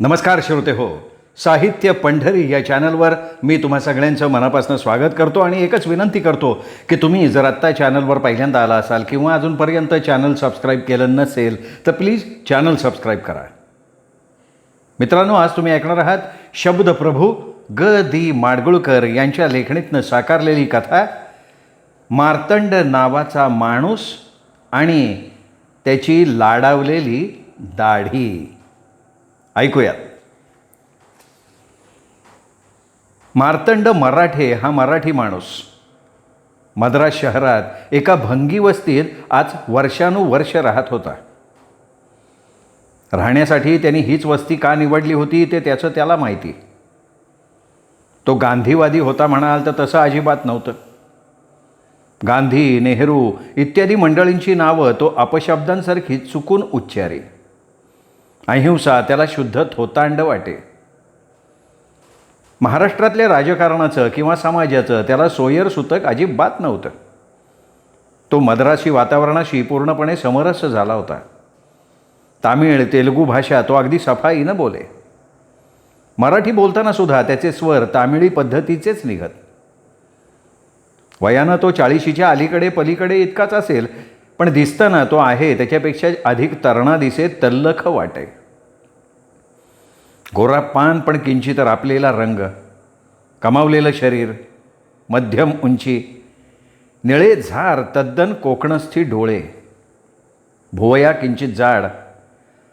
नमस्कार श्रोते हो साहित्य पंढरी या चॅनलवर मी तुम्हा सगळ्यांचं मनापासून स्वागत करतो आणि एकच विनंती करतो की तुम्ही जर आत्ता चॅनलवर पहिल्यांदा आला असाल किंवा अजूनपर्यंत चॅनल सबस्क्राईब केलं नसेल तर प्लीज चॅनल सबस्क्राईब करा. मित्रांनो आज तुम्ही ऐकणार आहात शब्दप्रभू ग. दी. माडगुळकर यांच्या लेखणीतनं साकारलेली कथा मार्तंड नावाचा माणूस आणि त्याची लाडावलेली दाढी. ऐकूयात मार्तंड मराठे हा मराठी माणूस. मद्रास शहरात एका भंगी वस्तीत आज वर्षानुवर्ष राहत होता. राहण्यासाठी त्यांनी हीच वस्ती का निवडली होती ते त्याचं त्याला माहिती. तो गांधीवादी होता म्हणाल तर तसं अजिबात नव्हतं. गांधी नेहरू इत्यादी मंडळींची नावं तो अपशब्दांसारखी चुकून उच्चारी. अहिंसा त्याला शुद्ध थोतांड वाटे. महाराष्ट्रातल्या राजकारणाचं किंवा समाजाचं त्याला सोयर सुतक अजिबात नव्हतं. तो मद्रासी वातावरणाशी पूर्णपणे समरस झाला होता. तामिळ तेलुगू भाषा तो अगदी सफाईनं बोले. मराठी बोलताना सुद्धा त्याचे स्वर तामिळी पद्धतीचेच निघत. वयानं तो चाळीशीच्या अलीकडे पलीकडे इतकाच असेल पण दिसताना तो आहे त्याच्यापेक्षा अधिक तरणा दिसे तल्लख वाटे. गोरा पान पण किंचित रापलेला रंग कमावलेलं शरीर मध्यम उंची निळे झार तद्दन कोकणस्थी डोळे भुवया किंचित जाड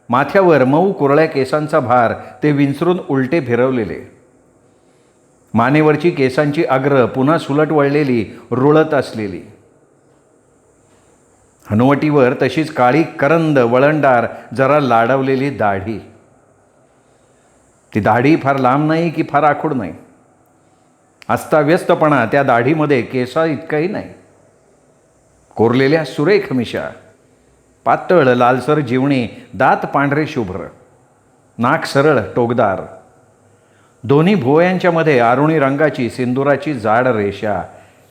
माथ्यावर मऊ कुरळ्या केसांचा भार ते विंचरून उलटे फिरवलेले. मानेवरची केसांची अग्र पुन्हा सुलट वळलेली रुळत असलेली. हनुवटीवर तशीच काळी करंद वळणदार जरा लाडवलेली दाढी. ती दाढी फार लांब नाही की फार आखूड नाही. अस्ताव्यस्तपणा त्या दाढीमध्ये केसा इतकाही नाही. कोरलेल्या सुरेख मिशा पातळ लालसर जीवणी दात पांढरे शुभ्र नाक सरळ टोकदार. दोन्ही भुवयांच्या मध्ये आरुणी रंगाची सिंदुराची जाड रेषा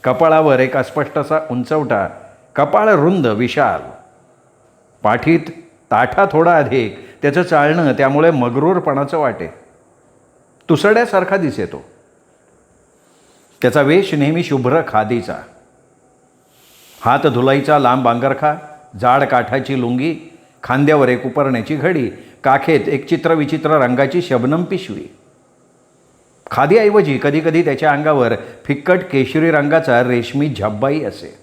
कपाळावर एक अस्पष्टसा उंचवटा कपाळ रुंद विशाल. पाठीत ताठा थोडा अधिक त्याचं चालणं त्यामुळे मगरूरपणाचं वाटे. तुसड्यासारखा दिसे तो त्याचा वेश नेहमी शुभ्र खादीचा. हात धुलाईचा लांब बांगरखा जाड काठाची लुंगी खांद्यावर एक उपरण्याची घडी काखेत एक चित्रविचित्र रंगाची शबनम पिशवी. खादीऐवजी कधीकधी त्याच्या अंगावर फिक्कट केशरी रंगाचा रेशमी झब्बाई असे.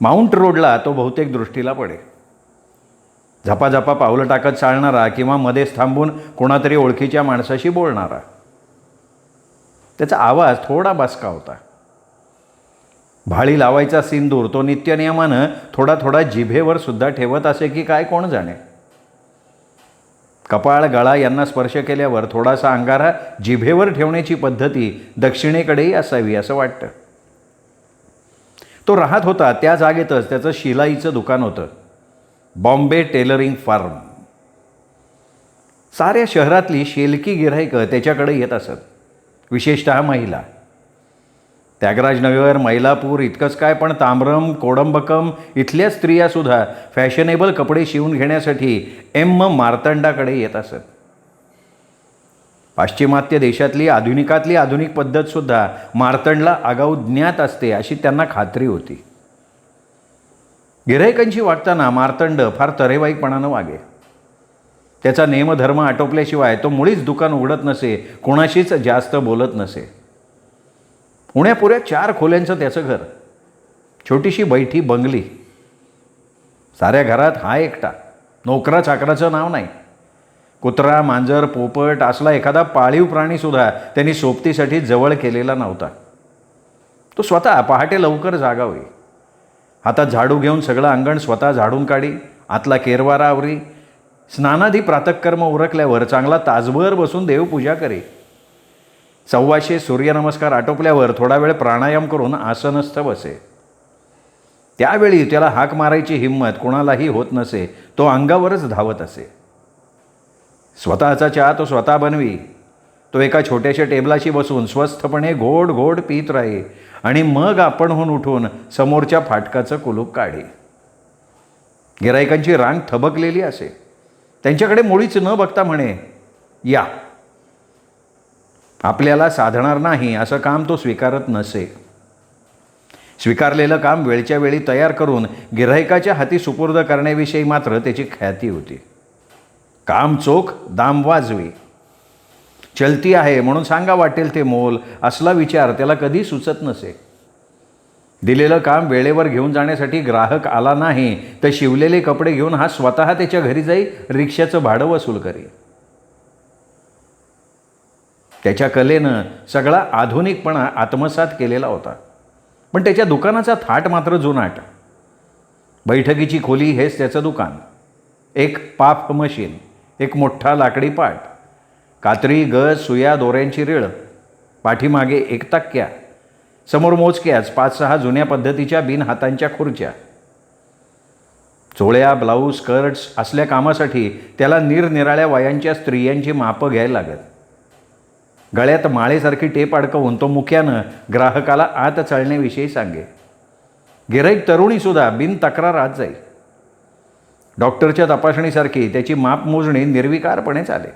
माउंट रोडला तो बहुतेक दृष्टीला पडे झपाझपा पावलं टाकत चालणारा किंवा मध्येच थांबून कोणातरी ओळखीच्या माणसाशी बोलणारा. त्याचा आवाज थोडा बसका होता. भाळी लावायचा सिंदूर तो नित्यनियमानं थोडा थोडा जिभेवर सुद्धा ठेवत असे की काय कोण जाणे. कपाळ गळा यांना स्पर्श केल्यावर थोडासा अंगारा जिभेवर ठेवण्याची पद्धती दक्षिणेकडेही असावी असं वाटतं. तो राहत होता त्या जागेतच त्याचं शिलाईचं दुकान होतं. Bombay tailoring firm. साऱ्या शहरातली शेलकी गिऱ्हाईकं त्याच्याकडे येत असत विशेषतः महिला. त्यागराज नगर मैलापूर इतकंच काय पण तांबरम कोडंबकम इथल्या स्त्रियासुद्धा फॅशनेबल कपडे शिवून घेण्यासाठी एम मार्तंडाकडे येत असत. पाश्चिमात्य देशातली आधुनिकातली आधुनिक पद्धतसुद्धा मार्तंडला आगाऊ ज्ञात असते अशी त्यांना खात्री होती. गिरायकांशी वाटताना मार्तंड फार तरेवाईकपणानं वागे. त्याचा नेमधर्म आटोपल्याशिवाय तो मुळीच दुकान उघडत नसे कोणाशीच जास्त बोलत नसे. पुण्यापुऱ्या चार खोल्यांचं त्याचं घर. छोटीशी बैठी बंगली. साऱ्या घरात हा एकटा. नोकरा चाकराचं नाव नाही. कुत्रा मांजर पोपट असला एखादा पाळीव प्राणीसुद्धा त्यांनी सोबतीसाठी जवळ केलेला नव्हता. तो स्वतः पहाटे लवकर जागा होई हातात झाडू घेऊन सगळं अंगण स्वतः झाडून काढी आतला केरवारा आवरी स्नानादी प्रातकर्म उरकल्यावर चांगला तासभर बसून देवपूजा करी. सव्वाशे सूर्यनमस्कार आटोपल्यावर थोडा वेळ प्राणायाम करून आसनस्थ बसे. त्यावेळी त्याला हाक मारायची हिंमत कोणालाही होत नसे तो अंगावरच धावत असे. स्वतःचा चहा तो स्वतः बनवी. तो एका छोट्याशा टेबलाशी बसून स्वस्थपणे घोड घोड पित राही आणि मग आपणहून उठून समोरच्या फाटकाचं कुलूप काढी. गिरायकांची रांग थबकलेली असे. त्यांच्याकडे मुळीच न बघता म्हणे या. आपल्याला साधणार नाही असं काम तो स्वीकारत नसे. स्वीकारलेलं काम वेळच्या वेळी तयार करून गिऱ्हाईकाच्या हाती सुपूर्द करण्याविषयी मात्र त्याची ख्याती होती. काम चोख दाम वाजवी. चलती आहे म्हणून सांगा वाटेल ते मोल असला विचार त्याला कधी सुचत नसे. दिलेलं काम वेळेवर घेऊन जाण्यासाठी ग्राहक आला नाही तर शिवलेले कपडे घेऊन हा स्वतः त्याच्या घरी जाई रिक्षाचं भाडं वसूल करी. त्याच्या कलेनं सगळा आधुनिकपणा आत्मसात केलेला होता. पण त्याच्या दुकानाचा थाट मात्र जुनाट. बैठकीची खोली हेच त्याचं दुकान. एक पाप मशीन. एक मोठा लाकडी पाट कात्री गज सुया दोऱ्यांची रिळ. पाठीमागे एक तक्क्या. समोर मोजक्याच पाच सहा जुन्या पद्धतीच्या बिनहातांच्या खुर्च्या. चोळ्या ब्लाऊज स्कर्ट्स असल्या कामासाठी त्याला निरनिराळ्या वयांच्या स्त्रियांची मापं घ्यायला लागत. गळ्यात माळेसारखी टेप अडकवून तो मुख्यानं ग्राहकाला आत चालण्याविषयी सांगे. गिराईक तरुणीसुद्धा बिन तक्रार आत जाई. डॉक्टरच्या तपासणीसारखी त्याची माप मोजणी निर्विकारपणे चाले.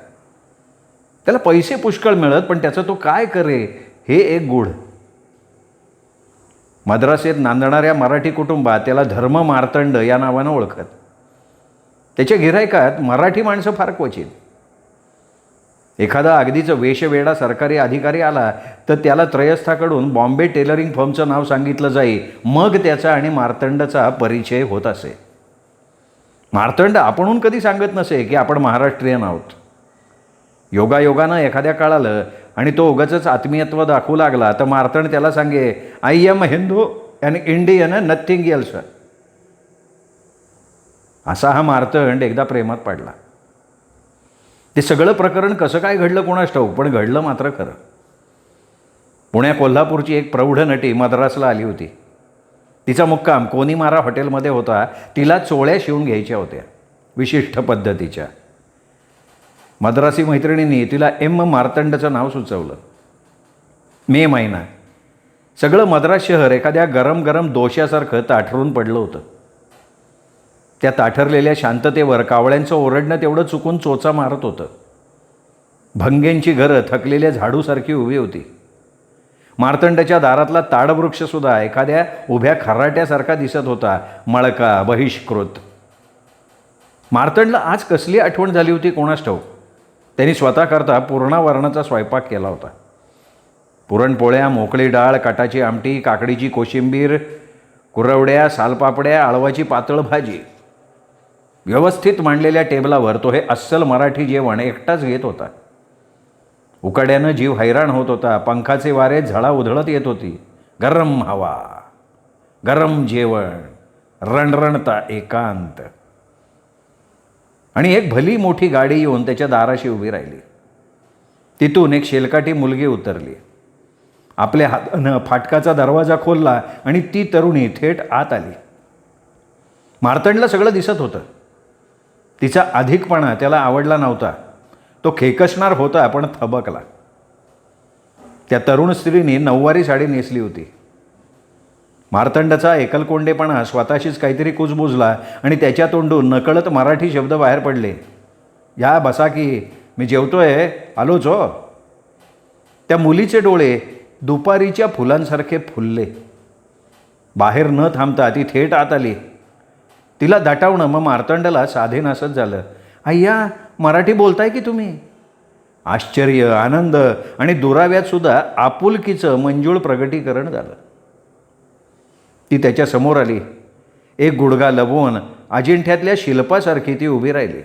त्याला पैसे पुष्कळ मिळत पण त्याचं तो काय करे हे एक गूढ. मद्रासेत नांदणाऱ्या मराठी कुटुंबात त्याला धर्म मार्तंड या नावानं ओळखत. त्याच्या गिरायकात मराठी माणसं फार क्वचित. एखादा अगदीच वेशवेडा सरकारी अधिकारी आला तर त्याला त्रयस्थाकडून बॉम्बे टेलरिंग फर्मचं नाव सांगितलं जाई. मग त्याचा आणि मार्तंडचा परिचय होत असे. मार्तंड आपणहून कधी सांगत नसे की आपण महाराष्ट्रीयन आहोत. योगायोगानं एखाद्या काळालं आणि तो उगाच आत्मीयत्व दाखवू लागला तर मार्तंड त्याला सांगे I am Hindu and Indian nothing else असा हा मार्तंड एकदा प्रेमात पडला. ते सगळं प्रकरण कसं काय घडलं कोणास ठाऊक पण घडलं मात्र खरं. पुण्या कोल्हापूरची एक प्रौढ नटी मद्रासला आली होती. तिचा मुक्काम कोनीमारा हॉटेलमध्ये होता. तिला चोळ्या शिवून घ्यायच्या होत्या विशिष्ट पद्धतीच्या. मद्रासी मैत्रिणींनी तिला एम मार्तंडचं नाव सुचवलं. मे महिना. सगळं मद्रास शहर एखाद्या गरम गरम दोश्यासारखं ताठरून पडलं होतं. त्या ताठरलेल्या शांततेवर कावळ्यांचं ओरडणं तेवढं चुकून चोचा मारत होतं. भंगेंची घरं थकलेल्या झाडूसारखी उभी होती. मार्तंडाच्या दारातला ताडवृक्षसुद्धा एखाद्या उभ्या खराट्यासारखा दिसत होता मळका बहिष्कृत. मार्तंडला आज कसली आठवण झाली होती कोणास ठाऊक त्यांनी स्वतःकरता पूर्णावरणाचा स्वयंपाक केला होता. पुरणपोळ्या मोकळी डाळ काटाची आमटी काकडीची कोशिंबीर कुरवड्या सालपापड्या आळवाची पातळ भाजी. व्यवस्थित मांडलेल्या टेबलावर तो हे अस्सल मराठी जेवण एकटाच घेत होता. उकाड्यानं जीव हैराण होत होता. पंखाचे वारे झळा उधळत येत होती. गरम हवा गरम जेवण रणरणता एकांत. आणि एक भली मोठी गाडी येऊन त्याच्या दाराशी उभी राहिली. तिथून एक शेलकाटी मुलगी उतरली. आपल्या हातानं फाटकाचा दरवाजा खोलला आणि ती तरुणी थेट आत आली. मार्तंडला सगळं दिसत होतं. तिचा अधिकपणा त्याला आवडला नव्हता. तो खेकसणार होता पण थबकला. त्या तरुण स्त्रीने नऊवारी साडी नेसली होती. मार्तंडाचा एकलकोंडेपणा स्वतःशीच काहीतरी कुजबुजला आणि त्याच्या तोंडून नकळत मराठी शब्द बाहेर पडले. या बसा की मी जेवतोय आलोच हो. त्या मुलीचे डोळे दुपारीच्या फुलांसारखे फुलले. बाहेर न थांबता ती थेट आत आली. तिला दटावणं मग मार्तंडाला साधे नासत झालं. अय्या मराठी बोलताय की तुम्ही? आश्चर्य आनंद आणि दुराव्यात सुद्धा आपुलकीचं मंजूळ प्रगटीकरण झालं. ती त्याच्यासमोर आली. एक गुडगा लबवून अजिंठ्यातल्या शिल्पासारखी ती उभी राहिली.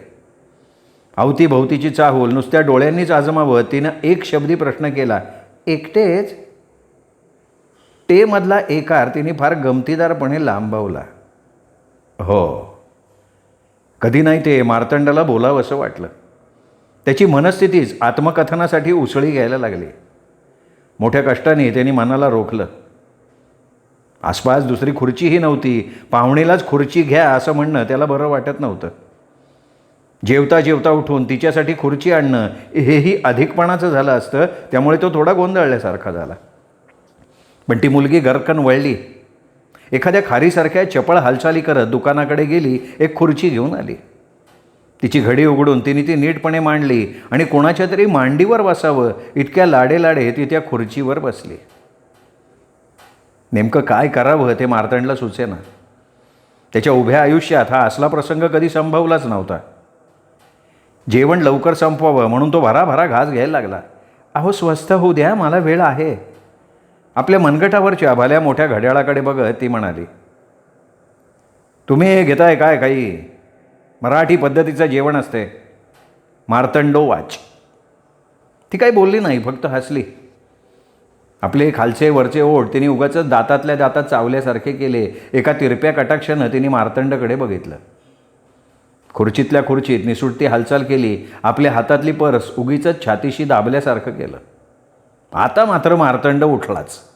अवतीभवतीची चाहूल नुसत्या डोळ्यांनीच आजमावं तिनं एक शब्दी प्रश्न केला. एकटेच? टेमधला एकार तिने फार गमतीदारपणे लांबवला. हो. कधी नाही ते मार्तंडाला बोलावं असं वाटलं. त्याची मनस्थितीच आत्मकथनासाठी उसळी घ्यायला लागली. मोठ्या कष्टाने त्यांनी मनाला रोखलं. आसपास दुसरी खुर्चीही नव्हती. पाहुणीलाच खुर्ची घ्या असं म्हणणं त्याला बरं वाटत नव्हतं. जेवता जेवता उठून तिच्यासाठी खुर्ची आणणं हेही अधिकपणाचं झालं असतं. त्यामुळे तो थोडा गोंधळल्यासारखा झाला. पण ती मुलगी गरकन वळली. एखाद्या खारीसारख्या चपळ हालचाली करत दुकानाकडे गेली एक खुर्ची घेऊन आली. तिची घडी उघडून तिने ती नीटपणे मांडली आणि कोणाच्या तरी मांडीवर बसावं इतक्या लाडे लाडे ती त्या खुर्चीवर बसली. नेमकं काय करावं ते मार्तंडला सुचेना. त्याच्या उभ्या आयुष्यात हा असला प्रसंग कधी संभवलाच नव्हता. जेवण लवकर संपवावं म्हणून तो भराभरा घास घ्यायला लागला. अहो स्वस्थ होऊ द्या मला वेळ आहे. आपल्या मनगटावरच्या भल्या मोठ्या घड्याळाकडे बघत ती म्हणाली तुम्ही हे घेताय काय काही? मराठी पद्धतीचं जेवण असते. मार्तंडो वाच. ती काही बोलली नाही फक्त हसली. आपले खालचे वरचे ओढ तिने उगाच दातातल्या दातात चावल्यासारखे केले एका तिरप्या कटाक्षानं तिने मार्तंडकडे बघितलं. खुर्चीतल्या खुर्चीत निसुटती हालचाल केली आपल्या हातातली पर्स उगीच छातीशी दाबल्यासारखं केलं. आता मात्र मार्तंड उठलाच.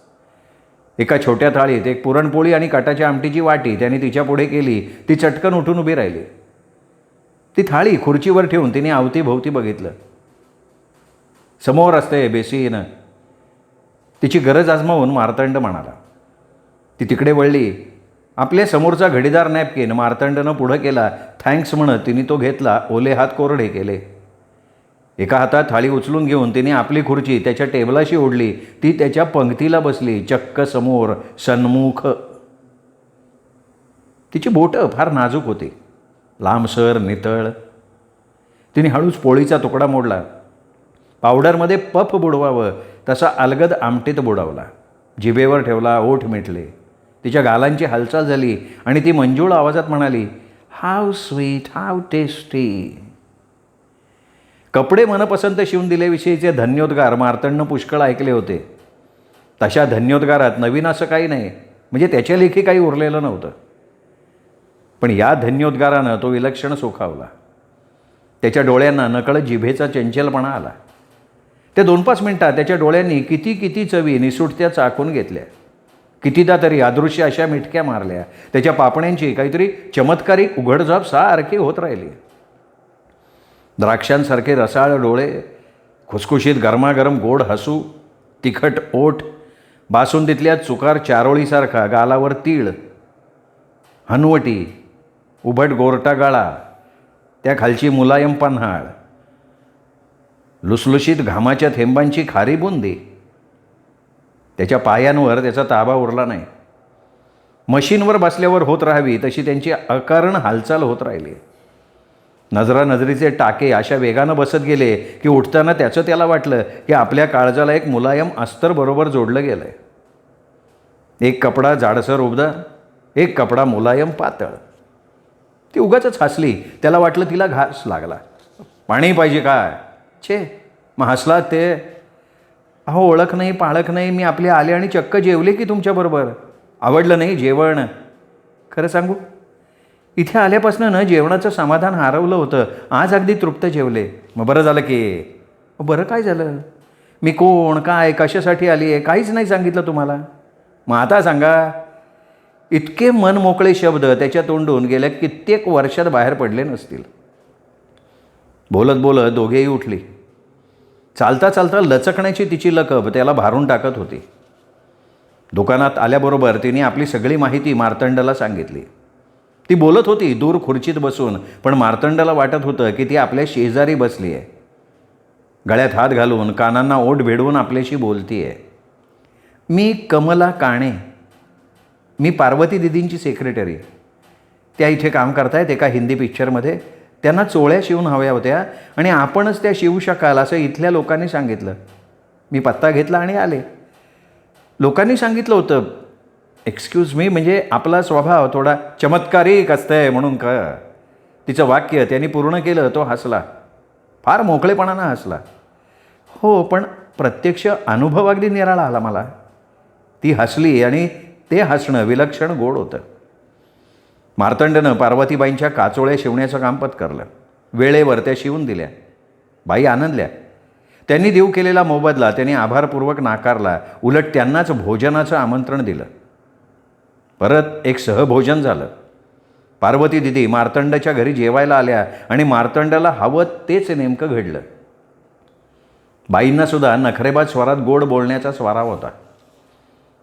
एका छोट्या थाळीत एक पुरणपोळी आणि काटाच्या आमटीची वाटी त्याने तिच्या पुढे केली. ती चटकन उठून उभी राहिली. ती थाळी खुर्चीवर ठेवून तिने अवतीभोवती बघितलं. समोर असते बेसीनं. तिची गरज आजमावून मार्तंड म्हणाला. ती तिकडे वळली. आपल्या समोरचा घडीदार नॅपकिन मार्तंडनं पुढं केला. थँक्स म्हणत तिने तो घेतला. ओले हात कोरडे केले. एका हातात थाळी उचलून घेऊन तिने आपली खुर्ची त्याच्या टेबलाशी ओढली. ती त्याच्या पंक्तीला बसली. चक्क समोर सन्मुख. तिची बोटं फार नाजूक होती. लांबसर नितळ. तिने हळूच पोळीचा तुकडा मोडला. पावडरमध्ये पफ बुडवावं तसा अलगद आमटीत बुडवला. जिभेवर ठेवला ओठ मिटले. तिच्या गालांची हालचाल झाली आणि ती मंजूळ आवाजात म्हणाली हाव स्वीट हाव टेस्टी कपडे मनपसंत शिवून दिल्याविषयीचे धन्योद्गार मार्तंडनं पुष्कळ ऐकले होते तशा धन्योद्गारात नवीन असं काही नाही. म्हणजे त्याच्या लेखी काही उरलेलं नव्हतं. पण या धन्योद्गारानं तो विलक्षण सुखावला. त्याच्या डोळ्यांना नकळत जिभेचा चंचलपणा आला. त्या दोन पाच मिनटात त्याच्या डोळ्यांनी किती किती चवी निसुटत्या चाखून घेतल्या. कितीदा तरी अदृश्य अशा मिटक्या मारल्या. त्याच्या पापण्यांची काहीतरी चमत्कारिक उघडझाप सारखी होत राहिली. द्राक्षांसारखे रसाळ डोळे खुसखुशीत गरमागरम गोड हसू तिखट ओठ बासुंदीतल्या चुकार चारोळीसारखा गालावर तीळ हनवटी उभट गोरटा गाळा त्या खालची मुलायम पन्हाळ लुसलुशीत घामाच्या थेंबांची खारी बुंदी. त्याच्या पायांवर त्याचा ताबा उरला नाही. मशीनवर बसल्यावर होत राहावी तशी त्यांची अकारण हालचाल होत राहिली. नजरानजरीचे टाके अशा वेगानं बसत गेले की उठताना त्याचं त्याला वाटलं की आपल्या काळजाला एक मुलायम अस्तर बरोबर जोडलं गेलं आहे एक कपडा जाडसर उबदा एक कपडा मुलायम पातळ. ती उगाच हसली. त्याला वाटलं तिला घास लागला. पाणी पाहिजे काय? छे मग हसला ते. अहो ओळख नाही पाळख नाही मी आपले आले आणि चक्क जेवले की तुमच्याबरोबर आवडलं नाही जेवण. खरं सांगू? इथे आल्यापासून ना जेवणाचं समाधान हरवलं होतं. आज अगदी तृप्त जेवले. मग बरं झालं की? बरं काय झालं? मी कोण काय कशासाठी आली आहे? काहीच नाही सांगितलं तुम्हाला. मग आता सांगा. इतके मन मोकळे शब्द त्याच्या तोंडून गेल्या कित्येक वर्षात बाहेर पडले नसतील. बोलत बोलत दोघेही उठली. चालता चालता लचकण्याची तिची लकब त्याला भारून टाकत होती. दुकानात आल्याबरोबर तिने आपली सगळी माहिती मार्तंडाला सांगितली. ती बोलत होती दूर खुर्चीत बसून. पण मार्तंडाला वाटत होतं की ती आपल्या शेजारी बसली आहे गळ्यात हात घालून कानांना ओठ भेडवून आपल्याशी बोलती आहे मी कमला काणे. मी पार्वती दिदींची सेक्रेटरी त्या इथे काम करतायत एका हिंदी पिक्चरमध्ये त्यांना चोळ्या शिवून हव्या होत्या आणि आपणच त्या शिवू शकाल असं इथल्या लोकांनी सांगितलं. मी पत्ता घेतला आणि आले. लोकांनी सांगितलं होतं एक्सक्यूज मी म्हणजे आपला स्वभाव थोडा चमत्कारिक असतंय म्हणून क. तिचं वाक्य त्यांनी पूर्ण केलं तो हसला. फार मोकळेपणानं हसला. हो पण प्रत्यक्ष अनुभव अगदी निराळा आला मला. ती हसली आणि ते हसणं विलक्षण गोड होतं. मार्तंडनं पार्वतीबाईंच्या काचोळ्या शिवण्याचं काम पत्करलं. वेळेवर त्या शिवून दिल्या. बाई आनंदल्या. त्यांनी देऊ केलेला मोबदला त्यांनी आभारपूर्वक नाकारला. उलट त्यांनाच भोजनाचं आमंत्रण दिलं. परत एक सहभोजन झालं. पार्वती दिदी मार्तंडाच्या घरी जेवायला आल्या आणि मार्तंडाला हवं तेच नेमकं घडलं. बाईंनासुद्धा नखरेबाज स्वरात गोड बोलण्याचा स्वारा होता.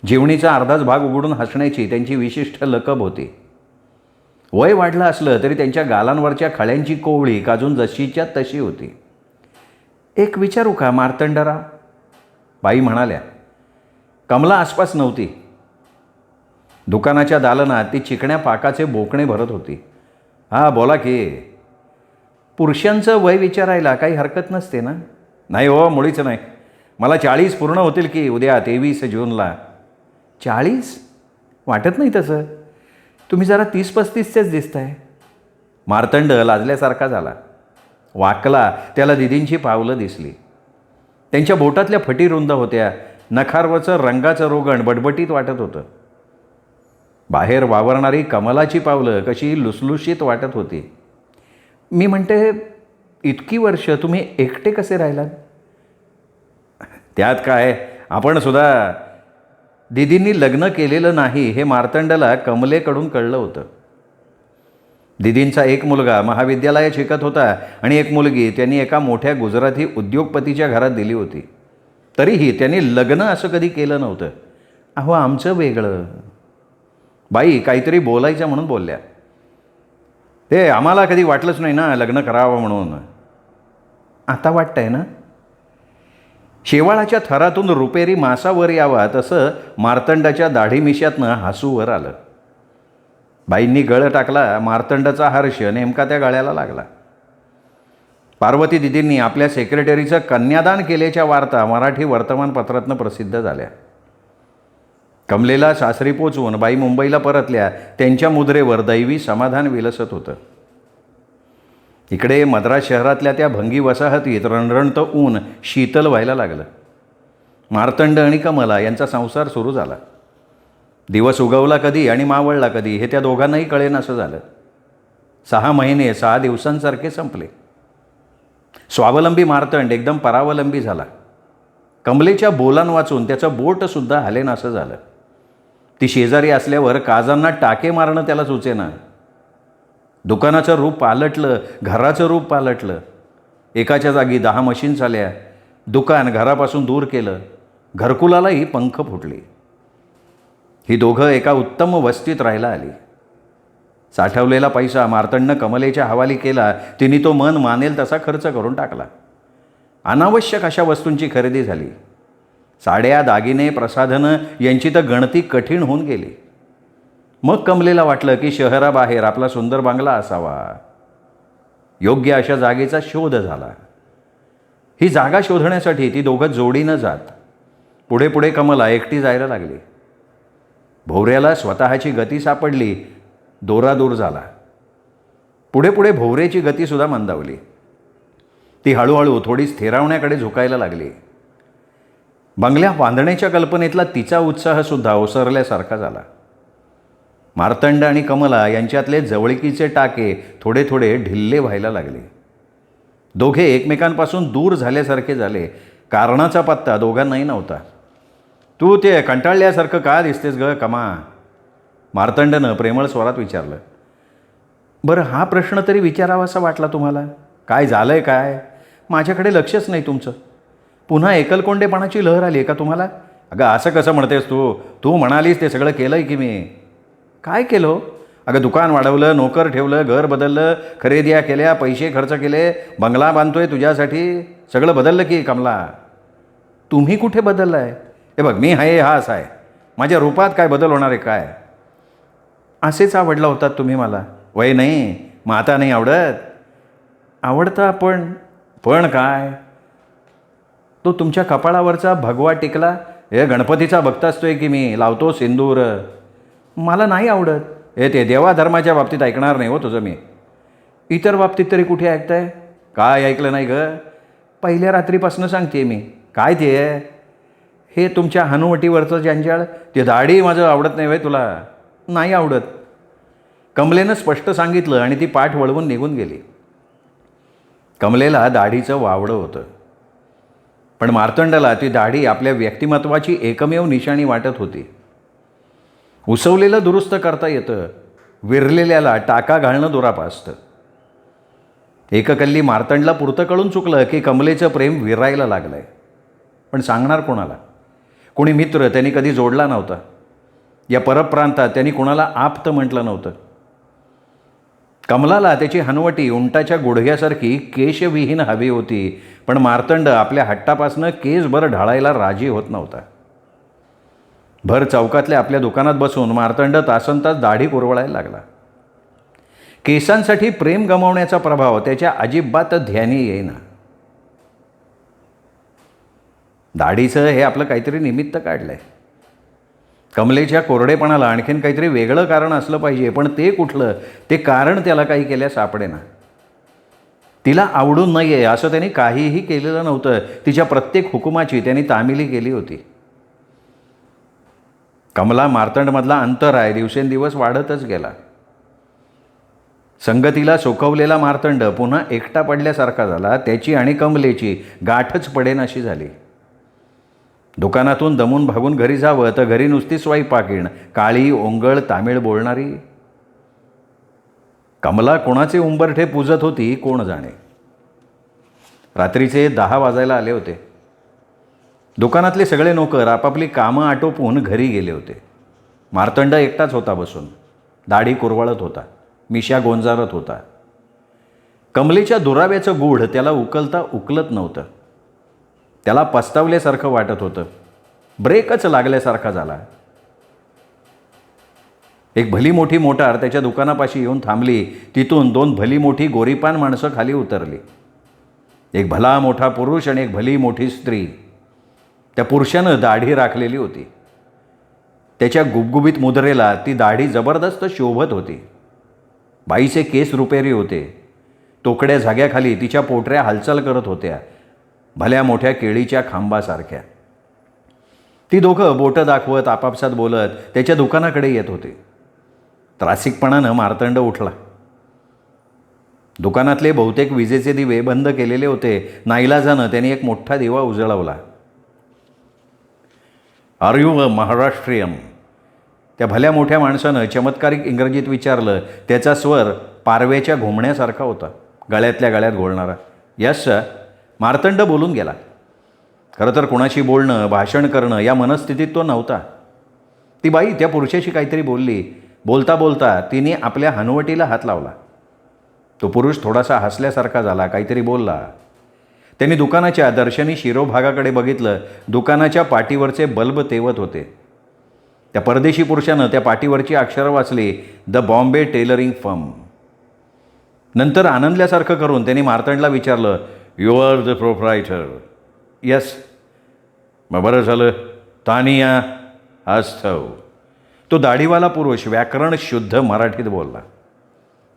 जेवणीचा अर्धाच भाग उघडून हसण्याची त्यांची विशिष्ट लकब होती. वय वाढलं असलं तरी त्यांच्या गालांवरच्या खळ्यांची कोवळी काजून जशीच्या तशी होती. एक विचारू का मार्तंडराव? बाई म्हणाल्या कमला आसपास नव्हती. दुकानाच्या दालनात ती चिकण्या पाकाचे बोकणे भरत होती. हां बोला की. पुरुषांचं वय विचारायला काही हरकत नसते ना? नाही हो मुळीच नाही. मला चाळीस पूर्ण होतील की उद्या तेवीस जूनला. चाळीस? वाटत नाही तसं. तुम्ही जरा तीस पस्तीसचेच आहे मार्तंड लाजल्यासारखा झाला. वाकला त्याला दिदींची पावलं दिसली. त्यांच्या बोटातल्या फटी रुंद होत्या. नखारवचं रंगाचं रोगण बटबटीत वाटत होतं. बाहेर वावरणारी कमलाची पावलं कशी लुसलुशीत वाटत होती. मी म्हणते इतकी वर्ष तुम्ही एकटे कसे राहिलात? त्यात काय? आपण सुद्धा दिदींनी लग्न केलेलं नाही हे मार्तंडला कमलेकडून कळलं होतं. दिदींचा एक मुलगा महाविद्यालयात शिकत होता आणि एक मुलगी त्यांनी एका मोठ्या गुजराती उद्योगपतीच्या घरात दिली होती. तरीही त्यांनी लग्न असं कधी केलं नव्हतं. अहो आमचं वेगळं. बाई काहीतरी बोलायच्या म्हणून बोलल्या. ते आम्हाला कधी वाटलंच नाही ना लग्न करावं म्हणून. आता वाटतंय ना? शेवाळाच्या थरातून रुपेरी मासावर यावा तसं मार्तंडाच्या दाढीमिश्यातनं हासूवर आलं. बाईंनी गळ टाकला मार्तंडाचा हर्ष नेमका त्या गळ्याला लागला. पार्वती दिदींनी आपल्या सेक्रेटरीचं कन्यादान केल्याच्या वार्ता मराठी वर्तमानपत्रातनं प्रसिद्ध झाल्या. कमलेला सासरी पोचवून बाई मुंबईला परतल्या त्यांच्या मुद्रेवर दैवी समाधान विलसत होतं. इकडे मद्रास शहरातल्या त्या भंगी वसाहतीत रणरणतं ऊन शीतल व्हायला लागलं. मार्तंड आणि कमला यांचा संसार सुरू झाला. दिवस उगवला कधी आणि मावळला कधी हे त्या दोघांनाही कळेन असं झालं. सहा महिने सहा दिवसांसारखे संपले. स्वावलंबी मार्तंड एकदम परावलंबी झाला. कमलेच्या बोलान वाचून त्याचं बोटसुद्धा हलेन असं झालं. ती शेजारी असल्यावर काजांना टाके मारणं त्याला सुचेना. दुकानाचं रूप पालटलं घराचं रूप पालटलं. एकाच्या जागी दहा मशीन्स आल्या दुकान घरापासून दूर केलं. घरकुलालाही पंख फुटले. ही दोघं एका उत्तम वस्तीत राहायला आली. साठवलेला पैसा मार्तंडनं कमलेच्या हवाली केला. तिने तो मन मानेल तसा खर्च करून टाकला. अनावश्यक अशा वस्तूंची खरेदी झाली. साड्या दागिने प्रसाधनं यांची तर गणती कठीण होऊन गेली. मग कमलेला वाटलं की शहराबाहेर आपला सुंदर बांगला असावा. योग्य अशा जागेचा शोध झाला. ही जागा शोधण्यासाठी ती दोघं जोडीनं जात. पुढे पुढे कमला एकटी जायला लागली. भोवऱ्याला स्वतःची गती सापडली. दोरादूर झाला. पुढे पुढे भोवऱ्याची गतीसुद्धा मंदावली. ती हळूहळू थोडी स्थिरावण्याकडे झुकायला लागली. बंगल्या बांधण्याच्या कल्पनेतला तिचा उत्साहसुद्धा ओसरल्यासारखा झाला. मार्तंड आणि कमला यांच्यातले जवळकीचे टाके थोडे थोडे ढिल्ले व्हायला लागले. दोघे एकमेकांपासून दूर झाल्यासारखे झाले. कारणाचा पत्ता दोघांनाही नव्हता. तू ते कंटाळल्यासारखं का दिसतेस ग कमा? मार्तंडनं प्रेमळ स्वरात विचारलं. बरं हा प्रश्न तरी विचारावासा वाटला तुम्हाला? काय झालं आहे काय? माझ्याकडे लक्षच नाही तुमचं. पुन्हा एकलकोंडेपणाची लहर आली आहे का तुम्हाला? अगं असं कसं म्हणतेस तू? तू म्हणालीस ते सगळं केलं आहे की मी. काय केलं? अगं दुकान वाढवलं नोकर ठेवलं घर बदललं खरेद्या केल्या पैसे खर्च केले बंगला बांधतोय तुझ्यासाठी सगळं बदललं की कमला. तुम्ही कुठे बदललं आहे हे बघ मी आहे हा असा आहे. माझ्या रूपात काय बदल होणार आहे काय? असेच आवडला होतात तुम्ही मला. वय नाही मग आता नाही आवडत. आवडता पण पण काय? तो तुमच्या कपाळावरचा भगवा टिकला? हे गणपतीचा भक्त असतोय की मी? लावतो सिंदूर. मला नाही आवडत. हे ते देवाधर्माच्या बाबतीत ऐकणार नाही हो तुझं मी. इतर बाबतीत तरी कुठे ऐकताय? काय ऐकलं नाही ग? पहिल्या रात्रीपासून सांगते मी. काय ते? हे तुमच्या हनुवटीवरचं जंजाळ? ते दाढी माझं आवडत नाही वय तुला. नाही आवडत. कमलेनं स्पष्ट सांगितलं आणि ती पाठ वळवून निघून गेली. कमलेला दाढीचं वावडं होतं. पण मार्तंडाला ती दाढी आपल्या व्यक्तिमत्वाची एकमेव निशाणी वाटत होती. उसवलेलं दुरुस्त करता येतं विरलेल्याला टाका घालणं दुरापासतं. एककल्ली मार्तंडला पुरतं कळून चुकलं की कमलेचं प्रेम विरायला लागलं आहे पण सांगणार कोणाला? कोणी मित्र त्यांनी कधी जोडला नव्हता. या परप्रांतात त्यांनी कोणाला आप्त म्हटलं नव्हतं. कमलाला त्याची हनवटी उंटाच्या गुडघ्यासारखी केशविहीन हवी होती पण मार्तंड आपल्या हट्टापासनं केसभर ढाळायला राजी होत नव्हता. भर चौकातल्या आपल्या दुकानात बसून मार्तंड तासनतास दाढी कुरवळायला लागला. केसांसाठी प्रेम गमावण्याचा प्रभाव त्याच्या अजिबात ध्यानी येईना. दाढीचं हे आपलं काहीतरी निमित्त काढलंय. कमलेच्या कोरडेपणाला आणखीन काहीतरी वेगळं कारण असलं पाहिजे पण ते कुठलं? ते कारण त्याला काही केल्या सापडेना तिला आवडून नाही आहे असं त्यांनी काहीही केलेलं नव्हतं. तिच्या प्रत्येक हुकुमाची त्यांनी तामिली केली होती. कमला मार्तंडमधला अंतर आहे दिवसेंदिवस वाढतच गेला. संगतीला सुकवलेला मार्तंड पुन्हा एकटा पडल्यासारखा झाला त्याची आणि कमलेची गाठच पडेन अशी झाली. दुकानातून दमून भागून घरी जावं तर घरी नुसती स्वयंपाकीण काळी ओंगळ तामिळ बोलणारी? कमला कोणाचे उंबरठे पूजत होती कोण जाणे? रात्रीचे दहा वाजायला आले होते. दुकानातले सगळे नोकर आपापली कामं आटोपून घरी गेले होते. मार्तंड एकटाच होता बसून. दाढी कुरवळत होता. मिशा गोंजारत होता. कमलेच्या दुराव्याचं गूढ त्याला उकलता उकलत नव्हतं. त्याला पस्तावल्यासारखं वाटत होतं. ब्रेकच लागल्यासारखा झाला. एक भली मोठी मोटार त्याच्या दुकानापाशी येऊन थांबली. तिथून दोन भली मोठी गोरीपान माणसं खाली उतरली. एक भला मोठा पुरुष आणि एक भली मोठी स्त्री. त्या पुरुषानं दाढी राखलेली होती. त्याच्या गुबगुबीत मुद्रेला ती दाढी जबरदस्त शोभत होती. बाईचे केस रुपेरी होते. तोकड्या झाग्याखाली तिच्या पोटऱ्या हालचाल करत होत्या. भल्या मोठ्या केळीच्या खांबासारख्या. ती दोघं बोटं दाखवत आपापसात बोलत त्याच्या दुकानाकडे येत होते. त्रासिकपणानं मार्तंड उठला. दुकानातले बहुतेक विजेचे दिवे बंद केलेले होते. नाईलाजानं त्याने एक मोठा दिवा उजळवला. Are you a Maharashtrian? त्या भल्या मोठ्या माणसानं चमत्कारिक इंग्रजीत विचारलं. त्याचा स्वर पारव्याच्या घुमण्यासारखा होता. गळ्यातल्या गळ्यात घोळणारा. Yes sir. मार्तंड बोलून गेला. खरं तर कोणाशी बोलणं भाषण करणं या मनस्थितीत तो नव्हता. ती बाई त्या पुरुषाशी काहीतरी बोलली. बोलता बोलता तिने आपल्या हनुवटीला हात लावला. तो पुरुष थोडासा हसल्यासारखा झाला काहीतरी बोलला. त्यांनी दुकानाच्या दर्शनी शिरोभागाकडे बघितलं. दुकानाच्या पाठीवरचे बल्ब तेवत होते. त्या परदेशी पुरुषानं त्या पाठीवरची अक्षरं वाचली द बॉम्बे टेलरिंग फर्म. नंतर आनंदल्यासारखं करून त्यांनी मार्तंडला विचारलं you are the proprietor yes मग बरं झालं. तानिया आस्थव. तो दाढीवाला पुरुष व्याकरण शुद्ध मराठीत बोलला.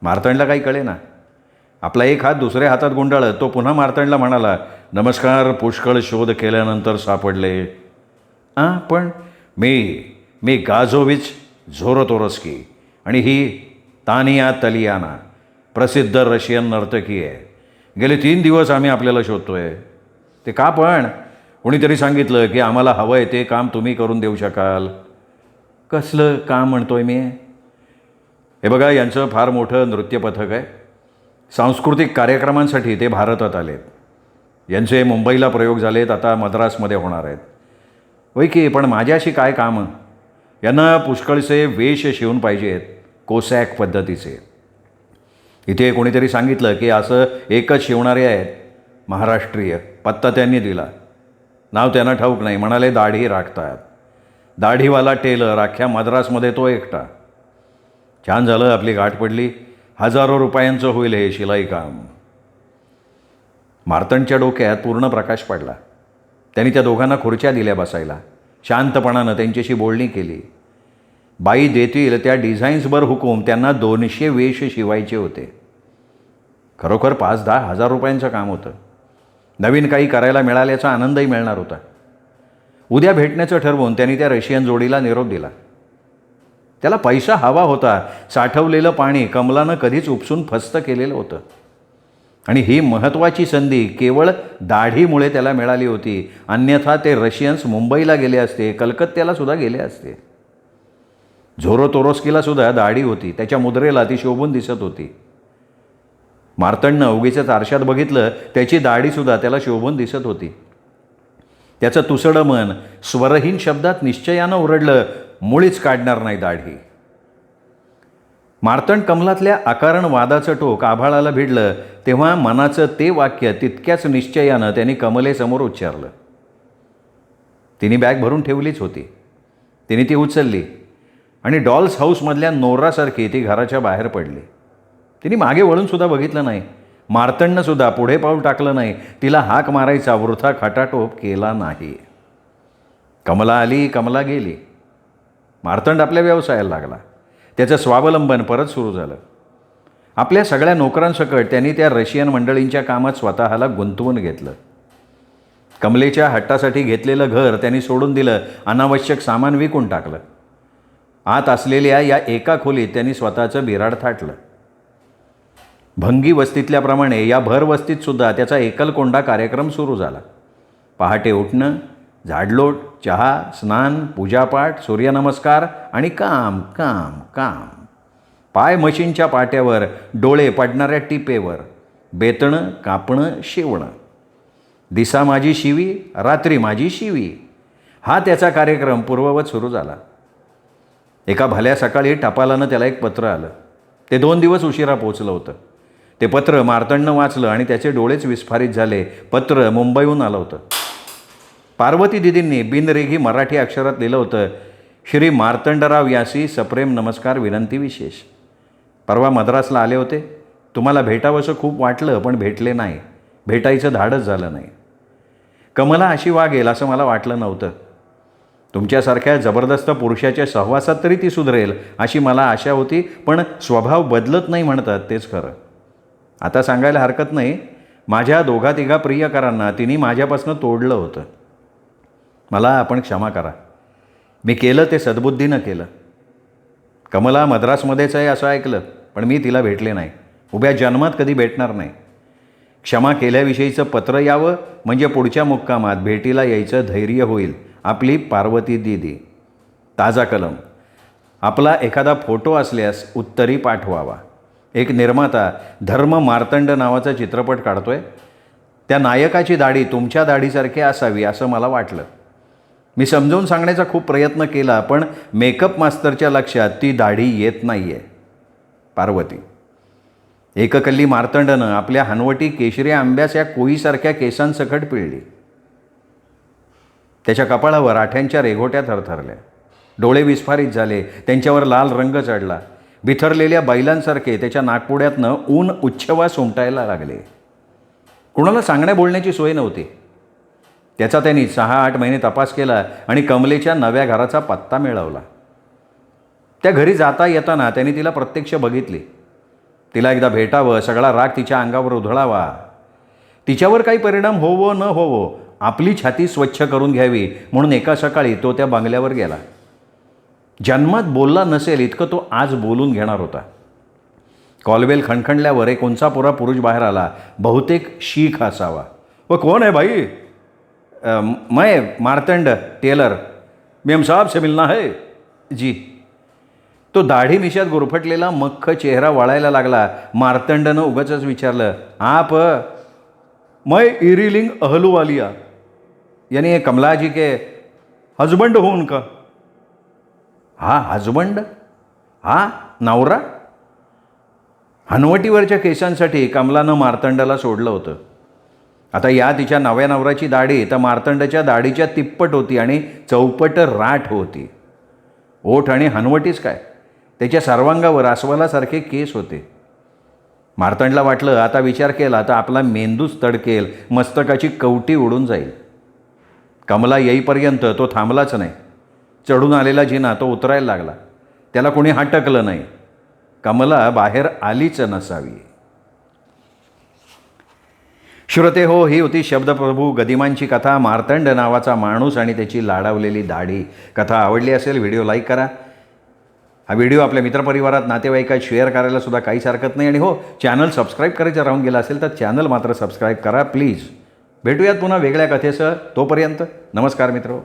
मार्तंडला काही कळे ना. आपला एक हात दुसऱ्या हातात गुंडाळत तो पुन्हा मार्तंडला म्हणाला नमस्कार पुष्कळ शोध केल्यानंतर सापडले. हां पण मी मी गाझोविच झोरतोरस्की आणि ही तानिया तलियाना प्रसिद्ध रशियन नर्तकी आहे. गेले तीन दिवस आम्ही आपल्याला शोधतो आहे ते का पण? कोणीतरी सांगितलं की आम्हाला हवं आहे ते काम तुम्ही करून देऊ शकाल. कसलं काम म्हणतो आहे मी? हे बघा यांचं फार मोठं नृत्यपथक आहे. सांस्कृतिक कार्यक्रमांसाठी ते भारतात आलेत. यांचे मुंबईला प्रयोग झालेत आता मद्रासमध्ये होणार आहेत. वैकी की पण माझ्याशी काय कामं? यांना पुष्कळसे वेश शिवून पाहिजेत कोसॅक पद्धतीचे. इथे कोणीतरी सांगितलं की असं एकच शिवणारे आहेत महाराष्ट्रीय. पत्ता त्यांनी दिला. नाव त्यांना ठाऊक नाही म्हणाले दाढी राखतात. दाढीवाला टेलर अख्ख्या मद्रासमध्ये तो एकटा. छान झालं आपली गाठ पडली. हजारो रुपयांचं होईल हे शिलाई काम मार्तंडच्या डोक्यात पूर्ण प्रकाश पडला. त्यांनी त्या दोघांना खुर्च्या दिल्या बसायला. शांतपणानं त्यांच्याशी बोलणी केली. बाई देतील त्या डिझाईन्सवर हुकूम. त्यांना दोनशे वेश शिवायचे होते. खरोखर पाच दहा हजार रुपयांचं काम होतं. नवीन काही करायला मिळाल्याचा आनंदही मिळणार होता. उद्या भेटण्याचं ठरवून त्यांनी त्या रशियन जोडीला निरोप दिला. त्याला पैसा हवा होता. साठवलेलं पाणी कमलानं कधीच उपसून फस्त केलेलं होतं. आणि ही महत्त्वाची संधी केवळ दाढीमुळे त्याला मिळाली होती. अन्यथा ते रशियन्स मुंबईला गेले असते कलकत्त्याला सुद्धा गेले असते. झोरो तोरोस्कीला सुद्धा दाढी होती. त्याच्या मुद्रेला ती शोभून दिसत होती. मार्तंडनं उगीच्याच आरशात बघितलं त्याची दाढीसुद्धा त्याला शोभून दिसत होती. त्याचं तुसडं मन स्वरहीन शब्दात निश्चयानं ओरडलं मुळीच काढणार नाही दाढी. मार्तंड कमलातल्या अकारण वादाचं टोक आभाळाला भिडलं तेव्हा मनाचं ते वाक्य तितक्याच निश्चयानं त्यांनी कमलेसमोर उच्चारलं. तिने बॅग भरून ठेवलीच होती. तिने ती उचलली. आणि डॉल्स हाऊसमधल्या नोरासारखी ती घराच्या बाहेर पडली. तिने मागे वळूनसुद्धा बघितलं नाही. मार्तंडनंसुद्धा पुढे पाऊल टाकलं नाही. तिला हाक मारायचा वृथा खटाटोप केला नाही. कमला आली कमला गेली. मार्तंड आपल्या व्यवसायाला लागला. त्याचं स्वावलंबन परत सुरू झालं. आपल्या सगळ्या नोकरांसकट त्यांनी त्या रशियन मंडळींच्या कामात स्वतःला गुंतवून घेतलं. कमलेच्या हट्टासाठी घेतलेलं घर त्यांनी सोडून दिलं. अनावश्यक सामान विकून टाकलं. आत असलेल्या या एका खोलीत त्यांनी स्वतःचं बिराड थाटलं. भंगी वस्तीतल्याप्रमाणे या भर वस्तीतसुद्धा त्याचा एकलकोंडा कार्यक्रम सुरू झाला. पहाटे उठणं झाडलोट चहा स्नान पूजापाठ सूर्यनमस्कार आणि काम काम काम. पाय मशीनच्या पाट्यावर डोळे पडणाऱ्या टिपेवर बेतणं कापणं शिवणं. दिसा माझी शिवी रात्री माझी शिवी. हा त्याचा कार्यक्रम पूर्ववत सुरू झाला. एका भल्या सकाळी टपालानं त्याला एक पत्र आलं. ते दोन दिवस उशिरा पोचलं होतं. ते पत्र मार्तंडनं वाचलं आणि त्याचे डोळेच विस्फारित झाले. पत्र मुंबईहून आलं होतं. पार्वती दिदींनी बिनरेघी मराठी अक्षरात लिहिलं होतं श्री मार्तंडराव यासी सप्रेम नमस्कार विनंती विशेष. परवा मद्रासला आले होते. तुम्हाला भेटावंसं खूप वाटलं पण भेटले नाही. भेटायचं धाडच झालं नाही. कमला अशी वागेल असं मला वाटलं नव्हतं. तुमच्यासारख्या जबरदस्त पुरुषाच्या सहवासात तरी ती सुधरेल अशी मला आशा होती पण स्वभाव बदलत नाही म्हणतात तेच खरं. आता सांगायला हरकत नाही माझ्या दोघा तिघा प्रियकरांना तिने माझ्यापासून तोडलं होतं. मला आपण क्षमा करा. मी केलं ते सद्बुद्धीनं केलं. कमला मद्रासमध्येच आहे असं ऐकलं पण मी तिला भेटले नाही. उभ्या जन्मात कधी भेटणार नाही. क्षमा केल्याविषयीचं पत्र यावं म्हणजे पुढच्या मुक्कामात भेटीला यायचं धैर्य होईल. आपली पार्वती दिदी. ताजा कलम. आपला एखादा फोटो असल्यास उत्तरी पाठवावा. एक निर्माता धर्म मार्तंड नावाचा चित्रपट काढतोय. त्या नायकाची दाढी तुमच्या दाढीसारखी असावी असं मला वाटलं. मी समजावून सांगण्याचा खूप प्रयत्न केला पण मेकअप मास्तरच्या लक्षात ती दाढी येत नाही आहे पार्वती. एककल्ली मार्तंडनं आपल्या हनवटी केशरी आंब्यास या कोईसारख्या केसांसकट पिळली. त्याच्या कपाळावर आठ्यांच्या रेघोट्या थरथरल्या. डोळे विस्फारित झाले. त्यांच्यावर लाल रंग चढला. बिथरलेल्या बैलांसारखे त्याच्या नागपुड्यातनं ऊन उच्छवास उमटायला लागले. कुणाला सांगण्या बोलण्याची सोय नव्हती. त्याचा त्यांनी सहा आठ महिने तपास केला आणि कमलेच्या नव्या घराचा पत्ता मिळवला. त्या घरी जाता येताना त्यांनी तिला प्रत्यक्ष बघितली. तिला एकदा भेटावं सगळा राग तिच्या अंगावर उधळावा. तिच्यावर काही परिणाम होवो न होवो आपली छाती स्वच्छ करून घ्यावी म्हणून एका सकाळी तो त्या बंगल्यावर गेला. जन्मात बोलला नसेल इतकं तो आज बोलून घेणार होता. कॉलवेल खणखणल्यावर एक उंचापुरा पुरुष बाहेर आला. बहुतेक शीख असावा. व कोण आहे भाई अ, मैं मार्तंड टेलर. मेम साहब से मिलना है. जी. तो दाढी मिशात गुरफटलेला मख्ख चेहरा वळायला लागला. मार्तंडनं उगाच विचारलं आप मै इरिलिंग अहलूवालिया. यानी ये कमला जी के हजबंड हो उनका. हा हजबंड हा नवरा? हनवटीवरच्या केसांसाठी कमलानं मार्तंडाला सोडलं होतं. आता या तिच्या नव्या नवऱ्याची दाढी तर मार्तंडाच्या दाढीच्या तिप्पट होती आणि चौपट राठ होती. ओठ आणि हनवटीच काय? त्याच्या सर्वांगावर अस्वलासारखे केस होते. मार्तंडला वाटलं आता विचार केला तर आपला मेंदूच तडकेल मस्तकाची कवटी उडून जाईल. कमला येईपर्यंत तो थांबलाच नाही. चढून आलेला जिना तो उतरायला लागला. त्याला कोणी हटकलं नाही. कमला बाहेर आलीच नसावी. श्रोते हो ही होती शब्दप्रभू गदिमांची कथा. मार्तंड नावाचा माणूस आणि त्याची लाडावलेली दाढी. कथा आवडली असेल व्हिडिओ लाईक करा. हा व्हिडिओ आपल्या मित्रपरिवारात नातेवाईकात शेअर करायला सुद्धा काहीच हरकत नाही. आणि हो चॅनल सबस्क्राईब करायचं राहून गेला असेल तर चॅनल मात्र सबस्क्राईब करा प्लीज. भेटूयात पुन्हा वेगळ्या कथेसह तोपर्यंत नमस्कार मित्र.